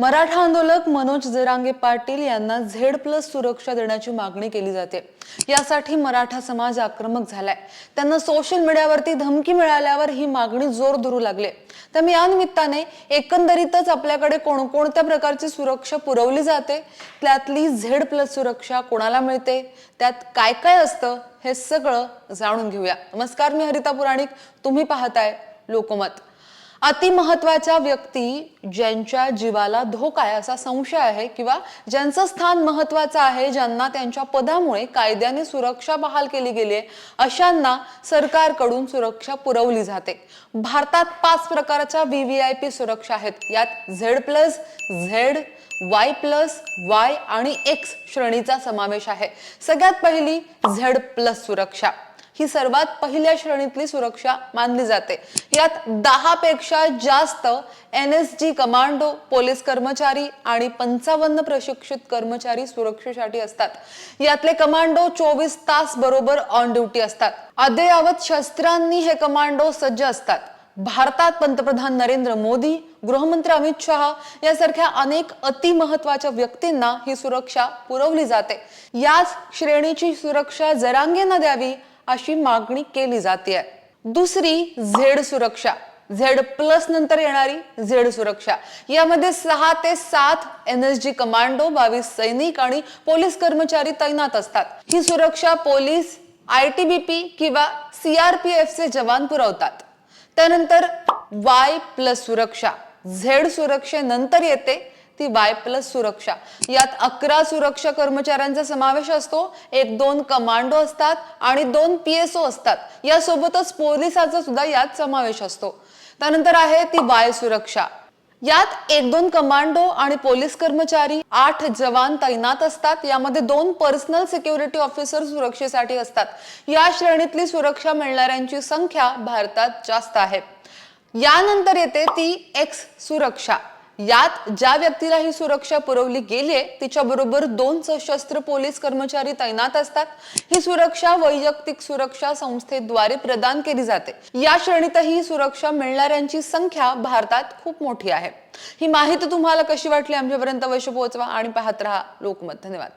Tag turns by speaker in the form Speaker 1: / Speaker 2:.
Speaker 1: मराठा आंदोलक मनोज जरांगे पाटील यांना Z plus सुरक्षा देण्याची मागणी केली जाते. यासाठी मराठा समाज आक्रमक झालाय. त्यांना सोशल मीडियावरती धमकी मिळाल्यावर ही मागणी जोर धरू लागले. त्यामुळे या निमित्ताने एकंदरीतच आपल्याकडे कोणकोणत्या प्रकारची सुरक्षा पुरवली जाते? त्यातली झेड प्लस सुरक्षा कोणाला मिळते? त्यात काय काय असतं? हे सगळं जाणून घेऊया. नमस्कार मी हरिता पुराणिक. तुम्ही पाहताय लोकमत. अतिमहत्वाच्या व्यक्ती ज्यांच्या जीवाला धोका आहे असा संशय आहे किंवा ज्यांचं स्थान महत्वाचं आहे ज्यांना त्यांच्या पदामुळे कायद्याने सुरक्षा बहाल केली गेली आहे अशांना सरकारकडून सुरक्षा पुरवली जाते. भारतात पाच प्रकारच्या व्ही व्ही आय पी सुरक्षा आहेत. यात Z plus Z Y plus Y आणि एक्स श्रेणीचा समावेश आहे. सगळ्यात पहिली झेड प्लस सुरक्षा. ही सर्वात पहिल्या श्रेणीतली सुरक्षा मानली जाते. यात दहा पेक्षा जास्त N S G commando police कर्मचारी आणि पंचावन्न प्रशिक्षित कर्मचारी सुरक्षेसाठी असतात. यातले कमांडो चोवीस तास बरोबर ऑन ड्युटी असतात. अद्ययावत शस्त्रांनी हे कमांडो सज्ज असतात. भारतात पंतप्रधान नरेंद्र मोदी गृहमंत्री अमित शहा यासारख्या अनेक अतिमहत्वाच्या व्यक्तींना ही सुरक्षा पुरवली जाते. याच श्रेणीची सुरक्षा जरांगेंना द्यावी अशी मागणी केली जाते. दुसरी झेड सुरक्षा. झेड प्लस नंतर येणारी झेड सुरक्षा. यामध्ये सहा ते सात एन एस जी कमांडो बावीस सैनिक आणि पोलीस कर्मचारी तैनात असतात. ही सुरक्षा police I T B P किंवा सीआरपीएफ चे जवान पुरवतात. त्यानंतर वाय प्लस सुरक्षा. झेड सुरक्षेनंतर येते. ती वाय प्लस सुरक्षा. यात अकरा सुरक्षा कर्मचाऱ्यांचा समावेश असतो एक दोन कमांडो असतात आणि दोन पीएसओ असतात. यासोबतच पोलिसाचा सुद्धा यात समावेश असतो. त्यानंतर आहे ती वाय सुरक्षा. यात एक दोन कमांडो आणि पोलीस कर्मचारी आठ जवान तैनात असतात. यामध्ये दोन पर्सनल सिक्युरिटी ऑफिसर सुरक्षेसाठी असतात. या श्रेणीतली सुरक्षा मिळणाऱ्यांची संख्या भारतात जास्त आहे. यानंतर येते ती एक्स सुरक्षा. यात ज्या व्यक्तीला ही सुरक्षा पुरवली गेली आहे तिच्या बरोबर दोन सशस्त्र पोलीस कर्मचारी तैनात असतात. ही सुरक्षा वैयक्तिक सुरक्षा संस्थेद्वारे प्रदान केली जाते. या श्रेणीतही सुरक्षा मिळणाऱ्यांची संख्या भारतात खूप मोठी आहे. ही माहिती तुम्हाला कशी वाटली? आमच्यापर्यंत अवश्य पोहोचवा आणि पाहत राहा लोकमत. धन्यवाद.